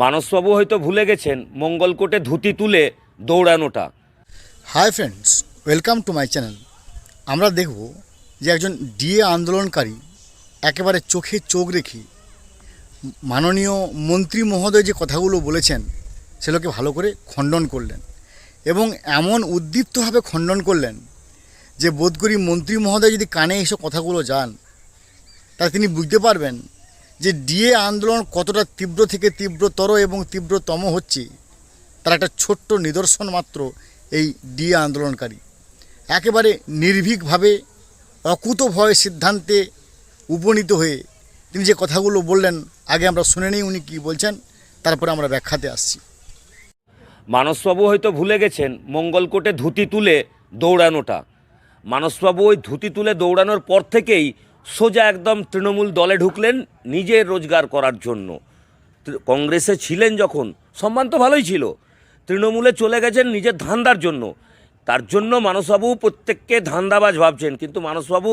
মানসবাবু হয়তো ভুলে গেছেন, মঙ্গলকোটে ধুতি তুলে দৌড়ানোটা। Hi friends, welcome to my channel. আমরা দেখব যে একজন ডিএ আন্দোলনকারী একেবারে চোখে চোখ রেখে মাননীয় মন্ত্রী মহোদয় যে কথাগুলো বলেছেন, সেগুলোকে ভালো করে খণ্ডন করলেন এবং এমন উদ্দীপ্তভাবে খণ্ডন করলেন যে বোধ করি মন্ত্রী মহোদয় যদি কানে এসব কথাগুলো যান, তাহলে তিনি বুঝতে পারবেন যে ডিএ আন্দোলন কতটা তীব্র থেকে তীব্রতর এবং তীব্রতম হচ্ছে, তার একটা ছোট্ট নিদর্শন মাত্র এই ডিএ আন্দোলনকারী। একেবারে নির্ভীকভাবে অকুত ভয় সিদ্ধান্তে উপনীত হয়ে তিনি যে কথাগুলো বললেন, আগে আমরা শুনে নিই উনি কী বলছেন, তারপরে আমরা ব্যাখ্যাতে আসছি। মানসবাবু হয়তো ভুলে গেছেন মঙ্গলকোটে ধুতি তুলে দৌড়ানোটা। মানসবাবু ওই ধুতি তুলে দৌড়ানোর পর থেকেই সোজা একদম তৃণমূল দলে ঢুকলেন নিজের রোজগার করার জন্য। কংগ্রেসে ছিলেন যখন, সম্মান তো ভালোই ছিল। তৃণমূলে চলে গেছেন নিজের ধান্দার জন্য। তার জন্য মানসবাবু প্রত্যেককে ধান্দাবাজ ভাবছেন, কিন্তু মানসবাবু,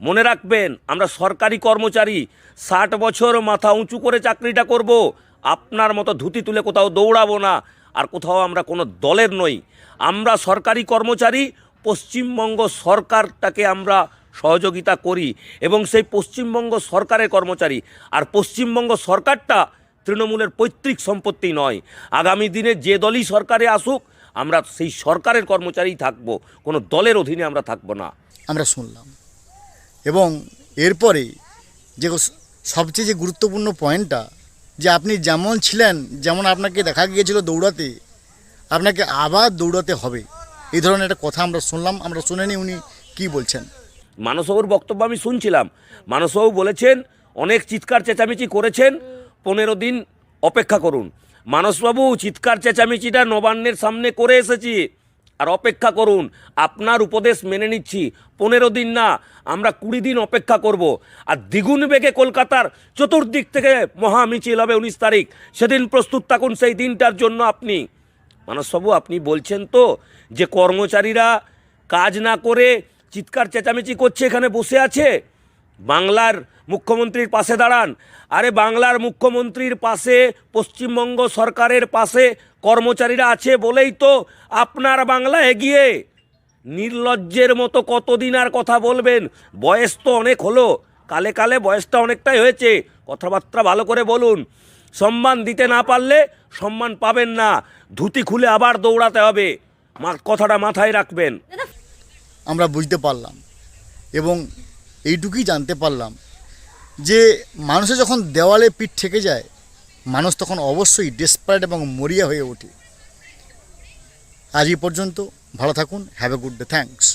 মনে রাখবেন, আমরা সরকারি কর্মচারী, ষাট বছর মাথা উঁচু করে চাকরিটা করব, আপনার মতো ধুতি তুলে কোথাও দৌড়াবো না, আর কোথাও আমরা কোনো দলের নই। আমরা সরকারি কর্মচারী, পশ্চিমবঙ্গ সরকারটাকে আমরা সহযোগিতা করি এবং সেই পশ্চিমবঙ্গ সরকারের কর্মচারী। আর পশ্চিমবঙ্গ সরকারটা তৃণমূলের পৈতৃক সম্পত্তি নয়। আগামী দিনে যে দলই সরকারে আসুক, আমরা সেই সরকারের কর্মচারীই থাকব। কোনো দলের অধীনে আমরা থাকব না। আমরা শুনলাম। এবং এরপরে যে সবচেয়ে যে গুরুত্বপূর্ণ পয়েন্টটা, যে আপনি যেমন ছিলেন, যেমন আপনাকে দেখা গিয়েছিল দৌড়াতে, আপনাকে আবার দৌড়াতে হবে। এই ধরনের একটা কথা আমরা শুনলাম, আমরা শুনে উনি কী বলছেন। মানসবাবুর বক্তব্য আমি শুনছিলাম। মানসবাবু বলেছেন, অনেক চিৎকার চেঁচামেচি করেছেন, পনেরো দিন অপেক্ষা করুন। মানসবাবু, চিৎকার চেঁচামেচিটা নবান্নের সামনে করে এসেছি। আর অপেক্ষা করুন, আপনার উপদেশ মেনে নিচ্ছি। পনেরো দিন না, আমরা কুড়ি দিন অপেক্ষা করব। আর দ্বিগুণ বেগে কলকাতার চতুর্দিক থেকে মহা মিছিল হবে উনিশ তারিখ। সেদিন প্রস্তুত থাকুন সেই দিনটার জন্য আপনি। মানসবাবু, আপনি বলছেন তো যে কর্মচারীরা কাজ না করে চিৎকার চেঁচামেচি করছে এখানে বসে আছে। বাংলার মুখ্যমন্ত্রীর পাশে দাঁড়ান। আরে বাংলার মুখ্যমন্ত্রীর পাশে, পশ্চিমবঙ্গ সরকারের পাশে কর্মচারীরা আছে বলেই তো আপনার বাংলা এগিয়ে। নির্লজ্জের মতো কতদিন আর কথা বলবেন? বয়স তো অনেক হলো। কালে কালে বয়সটা অনেকটাই হয়েছে। কথাবার্তা ভালো করে বলুন। সম্মান দিতে না পারলে সম্মান পাবেন না। ধুতি খুলে আবার দৌড়াতে হবে। কথাটা মাথায় রাখবেন। আমরা বুঝতে পারলাম এবং এইটুকুই জানতে পারলাম যে মানুষে যখন দেওয়ালে পিঠ ঠেকে যায়, মানুষ তখন অবশ্যই ডেসপারেট এবং মরিয়া হয়ে ওঠে। আজ এই পর্যন্ত, ভালো থাকুন have a good day thanks